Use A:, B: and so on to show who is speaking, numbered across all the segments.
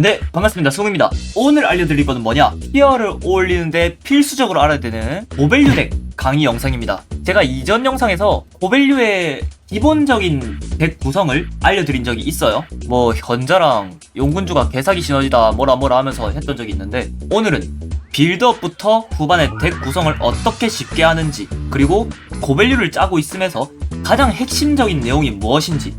A: 네, 반갑습니다. 승우입니다. 오늘 알려드릴 거는 뭐냐? 티어를 올리는데 필수적으로 알아야 되는 고밸류 덱 강의 영상입니다. 제가 이전 영상에서 고밸류의 기본적인 덱 구성을 알려드린 적이 있어요. 뭐 현자랑 용군주가 개사기 시너지다 뭐라 뭐라 하면서 했던 적이 있는데 오늘은 빌드업부터 후반의 덱 구성을 어떻게 쉽게 하는지 그리고 고밸류를 짜고 있으면서 가장 핵심적인 내용이 무엇인지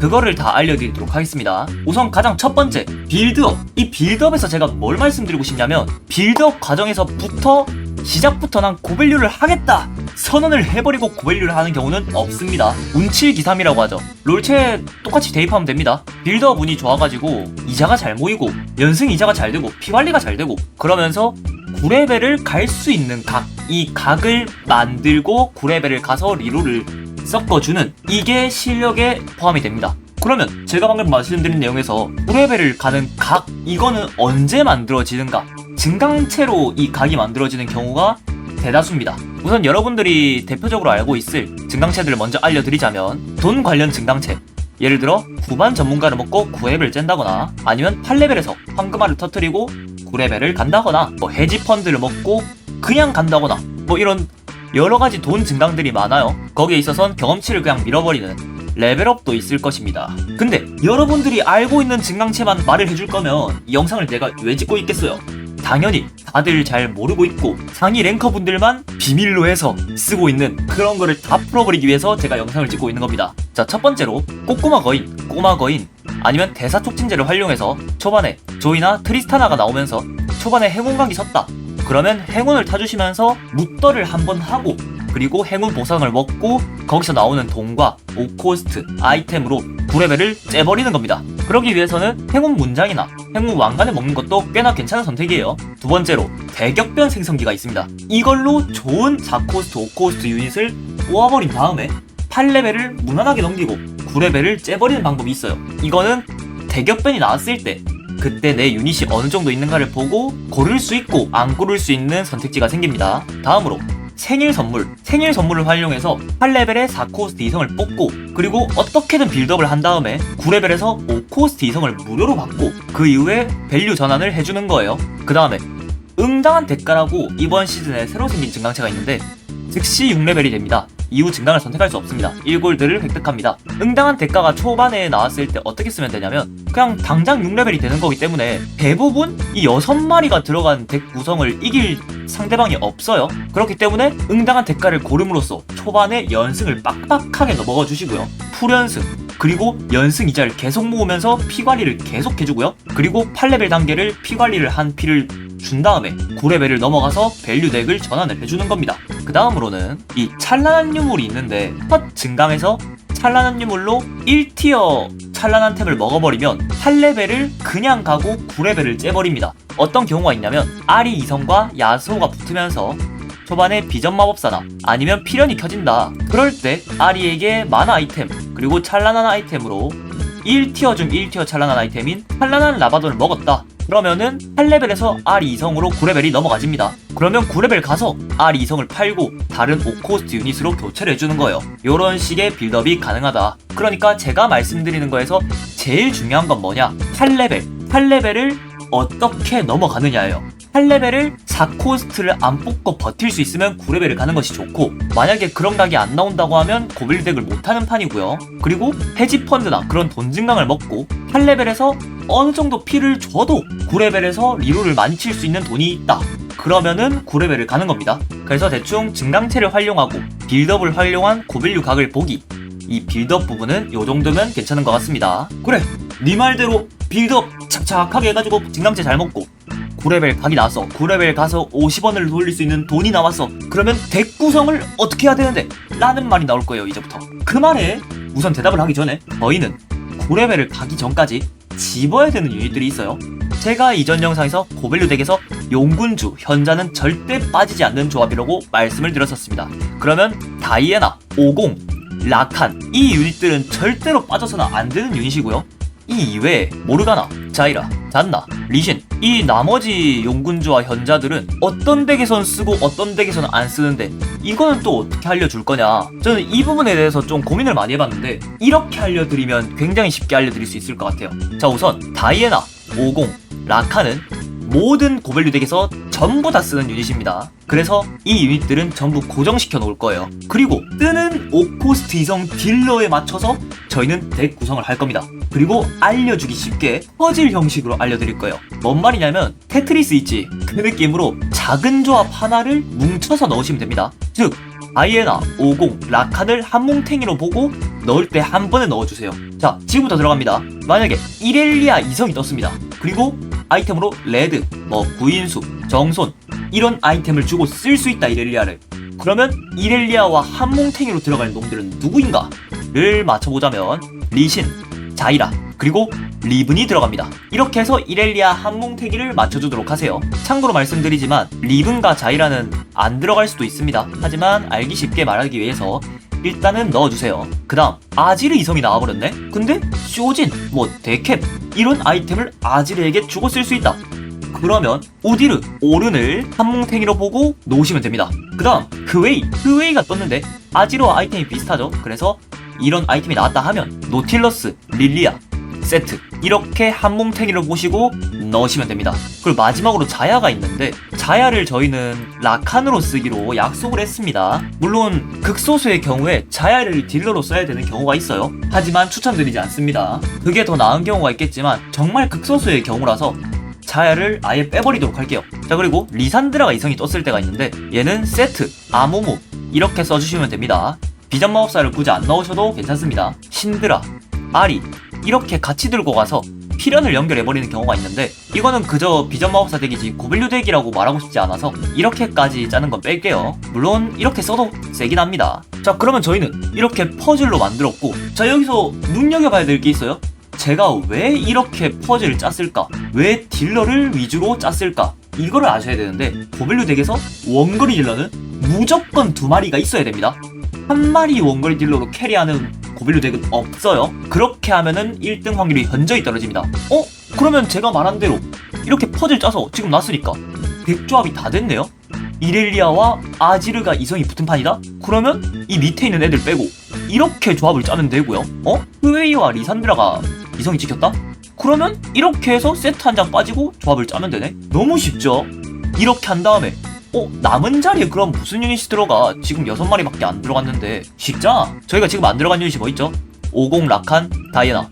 A: 그거를 다 알려드리도록 하겠습니다. 우선 가장 첫 번째, 빌드업. 이 빌드업에서 제가 뭘 말씀드리고 싶냐면, 빌드업 과정에서부터, 시작부터 난 고밸류를 하겠다! 선언을 해버리고 고밸류를 하는 경우는 없습니다. 운칠기삼이라고 하죠. 롤체에 똑같이 대입하면 됩니다. 빌드업 운이 좋아가지고, 이자가 잘 모이고, 연승 이자가 잘 되고, 피관리가 잘 되고, 그러면서 9레벨을 갈 수 있는 각, 이 각을 만들고 9레벨을 가서 리롤을 섞어주는 이게 실력에 포함이 됩니다. 그러면 제가 방금 말씀드린 내용에서 9레벨을 가는 각 이거는 언제 만들어지는가? 증강체로 이 각이 만들어지는 경우가 대다수입니다. 우선 여러분들이 대표적으로 알고 있을 증강체들을 먼저 알려드리자면 돈 관련 증강체 예를 들어 후반 전문가를 먹고 9렙을 짠다거나 아니면 8레벨에서 황금알을 터트리고 9레벨을 간다거나 뭐 해지 펀드를 먹고 그냥 간다거나 뭐 이런 여러 가지 돈 증강들이 많아요. 거기에 있어선 경험치를 그냥 밀어버리는 레벨업도 있을 것입니다. 근데 여러분들이 알고 있는 증강체만 말을 해줄 거면 이 영상을 내가 왜 찍고 있겠어요? 당연히 다들 잘 모르고 있고 상위 랭커 분들만 비밀로 해서 쓰고 있는 그런 거를 다 풀어버리기 위해서 제가 영상을 찍고 있는 겁니다. 자, 첫 번째로 꼬꼬마 거인, 꼬마 거인 아니면 대사 촉진제를 활용해서 초반에 조이나 트리스타나가 나오면서 초반에 강기 섰다. 그러면 행운을 타주시면서 묵더를 한번 하고 그리고 행운 보상을 먹고 거기서 나오는 돈과 오코스트 아이템으로 9레벨을 째버리는 겁니다. 그러기 위해서는 행운 문장이나 행운 왕관을 먹는 것도 꽤나 괜찮은 선택이에요. 두 번째로 대격변 생성기가 있습니다. 이걸로 좋은 4코스트, 5코스트 유닛을 모아버린 다음에 8레벨을 무난하게 넘기고 9레벨을 째버리는 방법이 있어요. 이거는 대격변이 나왔을 때 그때 내 유닛이 어느 정도 있는가를 보고 고를 수 있고 안 고를 수 있는 선택지가 생깁니다. 다음으로 생일 선물. 생일 선물을 활용해서 8레벨에 4코스트 이성을 뽑고 그리고 어떻게든 빌드업을 한 다음에 9레벨에서 5코스트 이성을 무료로 받고 그 이후에 밸류 전환을 해주는 거예요. 그 다음에 응당한 대가라고 이번 시즌에 새로 생긴 증강체가 있는데 즉시 6레벨이 됩니다. 이후 증강을 선택할 수 없습니다. 1골드를 획득합니다. 응당한 대가가 초반에 나왔을 때 어떻게 쓰면 되냐면 그냥 당장 6레벨이 되는 거기 때문에 대부분 이 6마리가 들어간 덱 구성을 이길 상대방이 없어요. 그렇기 때문에 응당한 대가를 고름으로써 초반에 연승을 빡빡하게 넘어가 주시고요. 풀연승 그리고 연승 이자를 계속 모으면서 피 관리를 계속 해주고요. 그리고 8레벨 단계를 피 관리를 한 피를 준 다음에 9레벨을 넘어가서 밸류 덱을 전환을 해주는 겁니다. 그 다음으로는 이 찬란한 유물이 있는데 첫 증강에서 찬란한 유물로 1티어 찬란한 템을 먹어버리면 8레벨을 그냥 가고 9레벨을 째버립니다. 어떤 경우가 있냐면 아리 이성과 야스오가 붙으면서 초반에 비전 마법사나 아니면 필연이 켜진다. 그럴 때 아리에게 만화 아이템 그리고 찬란한 아이템으로 1티어 중 1티어 찬란한 아이템인 찬란한 라바돈을 먹었다. 그러면은 8레벨에서 R2성으로 9레벨이 넘어가집니다. 그러면 9레벨 가서 R2성을 팔고 다른 5코스트 유닛으로 교체를 해주는 거예요. 이런 식의 빌드업이 가능하다. 그러니까 제가 말씀드리는 거에서 제일 중요한 건 뭐냐? 8레벨. 8레벨을 어떻게 넘어가느냐예요. 8레벨을 4코스트를 안 뽑고 버틸 수 있으면 9레벨을 가는 것이 좋고 만약에 그런 각이 안 나온다고 하면 고빌덱을 못하는 판이고요. 그리고 해지 펀드나 그런 돈 증강을 먹고 8레벨에서 어느 정도 피를 줘도 9레벨에서 리롤을 많이 칠 수 있는 돈이 있다. 그러면은 9레벨을 가는 겁니다. 그래서 대충 증강체를 활용하고 빌드업을 활용한 고빌류 각을 보기. 이 빌드업 부분은 요 정도면 괜찮은 것 같습니다. 그래 네 말대로 빌드업 착착하게 해가지고 증강체 잘 먹고 9레벨 각이 나왔어. 9레벨 가서 50원을 돌릴 수 있는 돈이 나왔어. 그러면 덱 구성을 어떻게 해야 되는데? 라는 말이 나올 거예요 이제부터. 그 말에 우선 대답을 하기 전에 저희는 9레벨을 가기 전까지 집어야 되는 유닛들이 있어요. 제가 이전 영상에서 고밸류 덱에서 용군주, 현자는 절대 빠지지 않는 조합이라고 말씀을 드렸었습니다. 그러면 다이애나, 오공, 라칸 이 유닛들은 절대로 빠져서는 안 되는 유닛이고요 이 이외에 모르가나, 자이라, 잔나, 리신 이 나머지 용군주와 현자들은 어떤 덱에선 쓰고 어떤 덱에서는 안 쓰는데 이거는 또 어떻게 알려줄 거냐. 저는 이 부분에 대해서 좀 고민을 많이 해봤는데 이렇게 알려드리면 굉장히 쉽게 알려드릴 수 있을 것 같아요. 자 우선 다이애나, 오공, 라카는 모든 고밸류 덱에서 전부 다 쓰는 유닛입니다. 그래서 이 유닛들은 전부 고정시켜 놓을 거예요. 그리고 뜨는 5코스트 이성 딜러에 맞춰서 저희는 덱 구성을 할 겁니다. 그리고 알려주기 쉽게 퍼즐 형식으로 알려드릴 거예요. 뭔 말이냐면 테트리스 있지? 그 느낌으로 작은 조합 하나를 뭉쳐서 넣으시면 됩니다. 즉 아이에나, 50, 라칸을 한 뭉탱이로 보고 넣을 때 한 번에 넣어주세요. 자, 지금부터 들어갑니다. 만약에 이렐리아 이성이 떴습니다. 그리고 아이템으로 레드, 뭐 구인수, 정손 이런 아이템을 주고 쓸 수 있다 이렐리아를. 그러면 이렐리아와 한 뭉탱이로 들어갈 놈들은 누구인가?를 맞춰보자면 리신, 자이라, 그리고 리븐이 들어갑니다. 이렇게 해서 이렐리아 한 뭉탱이를 맞춰주도록 하세요. 참고로 말씀드리지만 리븐과 자이라는 안 들어갈 수도 있습니다. 하지만 알기 쉽게 말하기 위해서 일단은 넣어주세요. 그 다음 아지르 이성이 나와버렸네? 근데 쇼진, 뭐 데캡 이런 아이템을 아지르에게 주고 쓸 수 있다. 그러면 오디르, 오른을 한뭉탱이로 보고 놓으시면 됩니다. 그 다음 흐웨이, 흐웨이가 떴는데 아지르와 아이템이 비슷하죠? 그래서 이런 아이템이 나왔다 하면 노틸러스, 릴리아, 세트 이렇게 한 뭉탱이를 보시고 넣으시면 됩니다. 그리고 마지막으로 자야가 있는데 자야를 저희는 라칸으로 쓰기로 약속을 했습니다. 물론 극소수의 경우에 자야를 딜러로 써야 되는 경우가 있어요. 하지만 추천드리지 않습니다. 그게 더 나은 경우가 있겠지만 정말 극소수의 경우라서 자야를 아예 빼버리도록 할게요. 자 그리고 리산드라가 이성이 떴을 때가 있는데 얘는 세트, 아모모 이렇게 써주시면 됩니다. 비전 마법사를 굳이 안 넣으셔도 괜찮습니다. 신드라, 아리 이렇게 같이 들고 가서 필연을 연결해버리는 경우가 있는데 이거는 그저 비전 마법사 덱이지 고밸류 덱이라고 말하고 싶지 않아서 이렇게까지 짜는 건 뺄게요. 물론 이렇게 써도 세긴 합니다. 자 그러면 저희는 이렇게 퍼즐로 만들었고 자 여기서 눈여겨봐야 될 게 있어요. 제가 왜 이렇게 퍼즐을 짰을까? 왜 딜러를 위주로 짰을까? 이거를 아셔야 되는데 고밸류 덱에서 원거리 딜러는 무조건 두 마리가 있어야 됩니다. 한 마리 원거리 딜러로 캐리하는 고빌류 덱은 없어요. 그렇게 하면은 1등 확률이 현저히 떨어집니다. 어? 그러면 제가 말한 대로 이렇게 퍼즐 짜서 지금 났으니까 덱 조합이 다 됐네요. 이렐리아와 아지르가 이성이 붙은 판이다? 그러면 이 밑에 있는 애들 빼고 이렇게 조합을 짜면 되고요. 어? 흐웨이와 리산드라가 이성이 찍혔다? 그러면 이렇게 해서 세트 한 장 빠지고 조합을 짜면 되네? 너무 쉽죠? 이렇게 한 다음에 어? 남은 자리에 그럼 무슨 유닛이 들어가? 지금 6마리밖에 안 들어갔는데 쉽잖아 저희가 지금 안 들어간 유닛이 뭐 있죠? 50 라칸 다이애나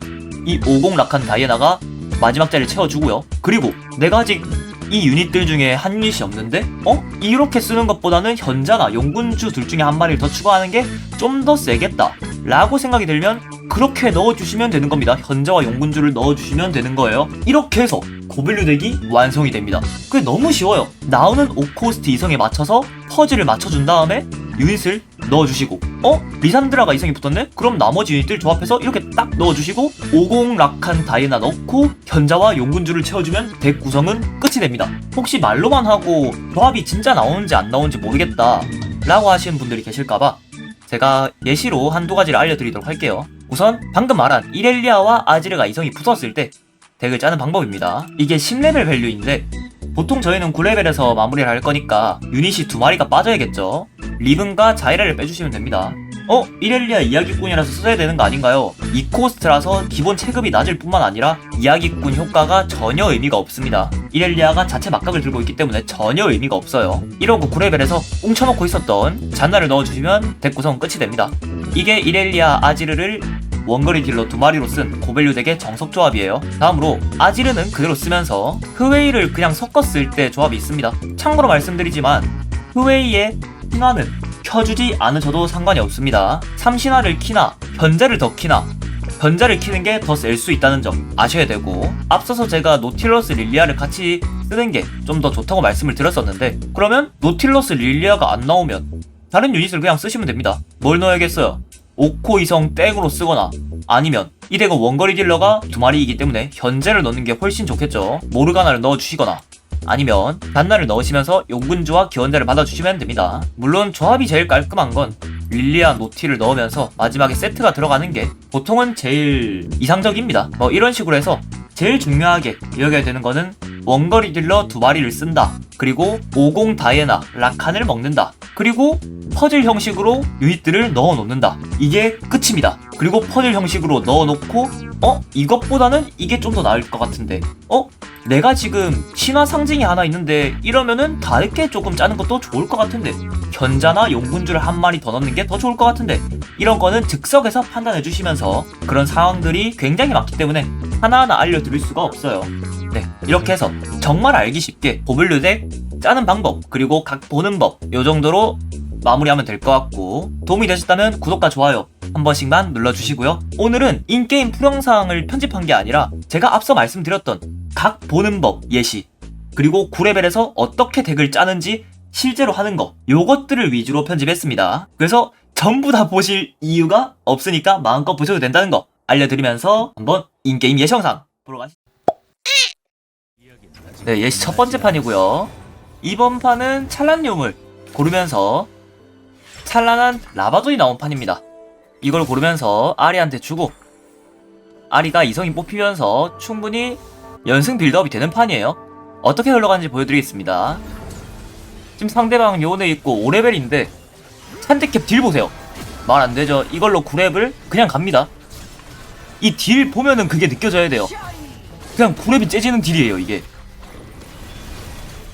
A: 이 50 라칸 다이애나가 마지막 자리를 채워주고요 그리고 내가 아직 이 유닛들 중에 한 유닛이 없는데 어? 이렇게 쓰는 것보다는 현자나 용군주 둘 중에 한 마리를 더 추가하는 게 좀 더 세겠다 라고 생각이 들면 그렇게 넣어주시면 되는 겁니다 현자와 용군주를 넣어주시면 되는 거예요 이렇게 해서 고블류 덱이 완성이 됩니다 그게 너무 쉬워요 나오는 5코스트 이성에 맞춰서 퍼즐을 맞춰준 다음에 유닛을 넣어주시고 어? 리산드라가 이성이 붙었네? 그럼 나머지 유닛들 조합해서 이렇게 딱 넣어주시고 50 락한 다이애나 넣고 현자와 용군주를 채워주면 덱 구성은 끝이 됩니다 혹시 말로만 하고 조합이 진짜 나오는지 안 나오는지 모르겠다 라고 하시는 분들이 계실까봐 제가 예시로 한두 가지를 알려드리도록 할게요 우선 방금 말한 이렐리아와 아지르가 이성이 붙었을 때 덱을 짜는 방법입니다 이게 10레벨 밸류인데 보통 저희는 9레벨에서 마무리를 할 거니까 유닛이 두 마리가 빠져야겠죠. 리븐과 자이라를 빼주시면 됩니다. 어? 이렐리아 이야기꾼이라서 써야 되는 거 아닌가요? 2코스트라서 기본 체급이 낮을 뿐만 아니라 이야기꾼 효과가 전혀 의미가 없습니다. 이렐리아가 자체 막각을 들고 있기 때문에 전혀 의미가 없어요. 이러고 9레벨에서 웅쳐놓고 있었던 잔나를 넣어주시면 덱 구성은 끝이 됩니다. 이게 이렐리아 아지르를 원거리 딜러 두 마리로 쓴 고밸류 덱의 정석 조합이에요. 다음으로 아지르는 그대로 쓰면서 흐웨이를 그냥 섞었을 때 조합이 있습니다. 참고로 말씀드리지만 흐웨이의 신화는 켜주지 않으셔도 상관이 없습니다. 3신화를 키나 현자를 더 키나 현자를 키는 게 더 셀 수 있다는 점 아셔야 되고 앞서서 제가 노틸러스 릴리아를 같이 쓰는 게 좀 더 좋다고 말씀을 드렸었는데 그러면 노틸러스 릴리아가 안 나오면 다른 유닛을 그냥 쓰시면 됩니다. 뭘 넣어야겠어요? 5코 이성 땡으로 쓰거나 아니면 이 덱은 원거리 딜러가 두 마리이기 때문에 현재를 넣는 게 훨씬 좋겠죠. 모르가나를 넣어주시거나 아니면 단나를 넣으시면서 용군주와 기원자를 받아주시면 됩니다. 물론 조합이 제일 깔끔한 건 릴리아 노티를 넣으면서 마지막에 세트가 들어가는 게 보통은 제일 이상적입니다. 뭐 이런 식으로 해서 제일 중요하게 여겨야 되는 거는 원거리 딜러 두 마리를 쓴다. 그리고 50 다이애나 라칸을 먹는다. 그리고 퍼즐 형식으로 유닛들을 넣어 놓는다. 이게 끝입니다. 그리고 퍼즐 형식으로 넣어 놓고 어? 이것보다는 이게 좀 더 나을 것 같은데. 어? 내가 지금 신화 상징이 하나 있는데 이러면은 다르게 조금 짜는 것도 좋을 것 같은데 현자나 용군주를 한 마리 더 넣는 게 더 좋을 것 같은데 이런 거는 즉석에서 판단해 주시면서 그런 상황들이 굉장히 많기 때문에 하나하나 알려드릴 수가 없어요. 네, 이렇게 해서 정말 알기 쉽게 보블류 덱 짜는 방법 그리고 각 보는 법 요 정도로 마무리하면 될 것 같고 도움이 되셨다면 구독과 좋아요 한 번씩만 눌러주시고요. 오늘은 인게임 풀영상을 편집한 게 아니라 제가 앞서 말씀드렸던 각 보는 법 예시 그리고 9레벨에서 어떻게 덱을 짜는지 실제로 하는 거 요것들을 위주로 편집했습니다. 그래서 전부 다 보실 이유가 없으니까 마음껏 보셔도 된다는 거 알려드리면서 한번 인게임 예시 영상 보러 가시죠. 네, 예시 첫 번째 판이고요. 이번 판은 찬란용을 고르면서 찬란한 라바돈이 나온 판입니다. 이걸 고르면서 아리한테 주고 아리가 이성이 뽑히면서 충분히 연승 빌드업이 되는 판이에요. 어떻게 흘러가는지 보여드리겠습니다. 지금 상대방 요네 있고 5레벨인데 산대캡 딜 보세요. 말 안 되죠. 이걸로 9렙을 그냥 갑니다. 이 딜 보면은 그게 느껴져야 돼요. 그냥 9렙이 째지는 딜이에요, 이게.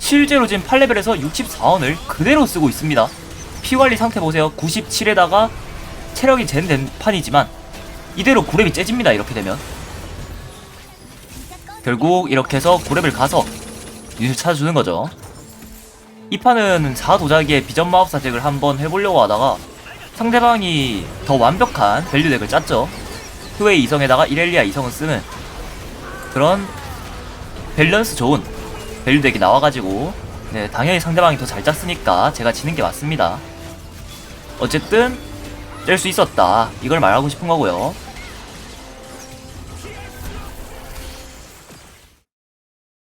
A: 실제로 지금 8레벨에서 64원을 그대로 쓰고 있습니다. 피관리 상태 보세요. 97에다가 체력이 젠된 판이지만 이대로 9렙이 째집니다. 이렇게 되면. 결국 이렇게 해서 9렙을 가서 유닛을 찾아주는 거죠. 이 판은 4도자기의 비전 마법사 덱을 한번 해보려고 하다가 상대방이 더 완벽한 밸류 덱을 짰죠. 후웨이 이성에다가 이렐리아 이성을 쓰는 그런 밸런스 좋은 밸류 덱이 나와가지고 네 당연히 상대방이 더 잘 짰으니까 제가 지는 게 맞습니다. 어쨌든 뗄 수 있었다 이걸 말하고 싶은 거고요.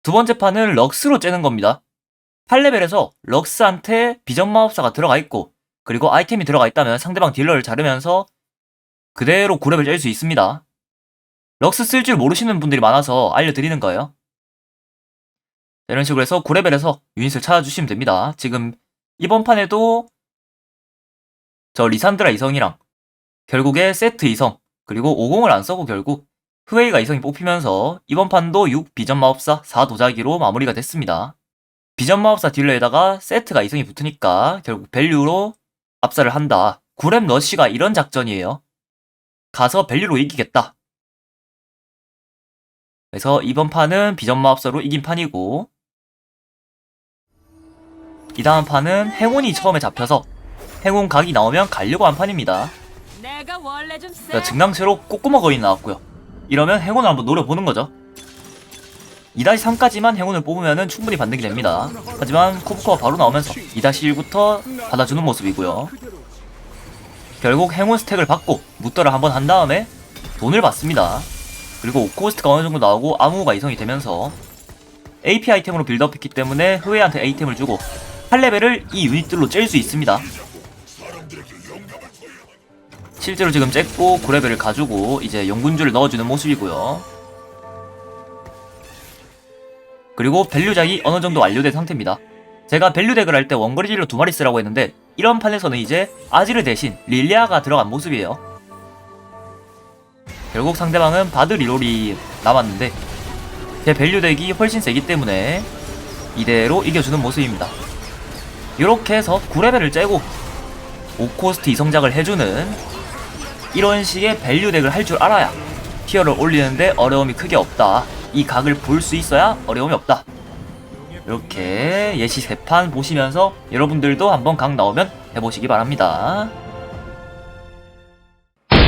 A: 두 번째 판은 럭스로 째는 겁니다. 8레벨에서 럭스한테 비전마법사가 들어가 있고 그리고 아이템이 들어가 있다면 상대방 딜러를 자르면서 그대로 9렙을 짤 수 있습니다. 럭스 쓸 줄 모르시는 분들이 많아서 알려드리는 거예요. 이런 식으로 해서 9레벨에서 유닛을 찾아주시면 됩니다. 지금 이번 판에도 저 리산드라 이성이랑 결국에 세트 이성 그리고 50을 안 써고 결국 후웨이가 이성이 뽑히면서 이번 판도 6 비전 마법사 4 도자기로 마무리가 됐습니다. 비전 마법사 딜러에다가 세트가 이성이 붙으니까 결국 밸류로 압살을 한다. 9렙 러쉬가 이런 작전이에요. 가서 밸류로 이기겠다. 그래서 이번 판은 비전 마법사로 이긴 판이고 이 다음 판은 행운이 처음에 잡혀서 행운 각이 나오면 가려고 한 판입니다. 자, 증강체로 꼬꼬마 거인이 나왔고요. 이러면 행운을 한번 노려보는 거죠. 2-3까지만 행운을 뽑으면 충분히 반등이 됩니다. 하지만 코브코가 바로 나오면서 2-1부터 받아주는 모습이고요. 결국 행운 스택을 받고 무더를 한번 한 다음에 돈을 받습니다. 그리고 오코스트가 어느 정도 나오고 아무가 이성이 되면서 AP 아이템으로 빌드업했기 때문에 후웨이한테 아이템을 주고 8레벨을 이 유닛들로 짤수 있습니다. 실제로 지금 잭고 9레벨을 가지고 이제 용군주를 넣어주는 모습이고요. 그리고 밸류작이 어느 정도 완료된 상태입니다. 제가 밸류덱을 할 때 원거리 딜러 두 마리 쓰라고 했는데 이런 판에서는 이제 아지르 대신 릴리아가 들어간 모습이에요. 결국 상대방은 바드 리롤이 남았는데 제 밸류덱이 훨씬 세기 때문에 이대로 이겨주는 모습입니다. 이렇게 해서 9레벨을 째고 5코스트 이성작을 해주는 이런 식의 밸류 덱을 할 줄 알아야 티어를 올리는데 어려움이 크게 없다. 이 각을 볼 수 있어야 어려움이 없다. 이렇게 예시 세판 보시면서 여러분들도 한번 각 나오면 해보시기 바랍니다. 끝!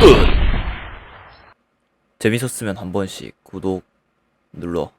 A: 재밌었으면 한 번씩 구독 눌러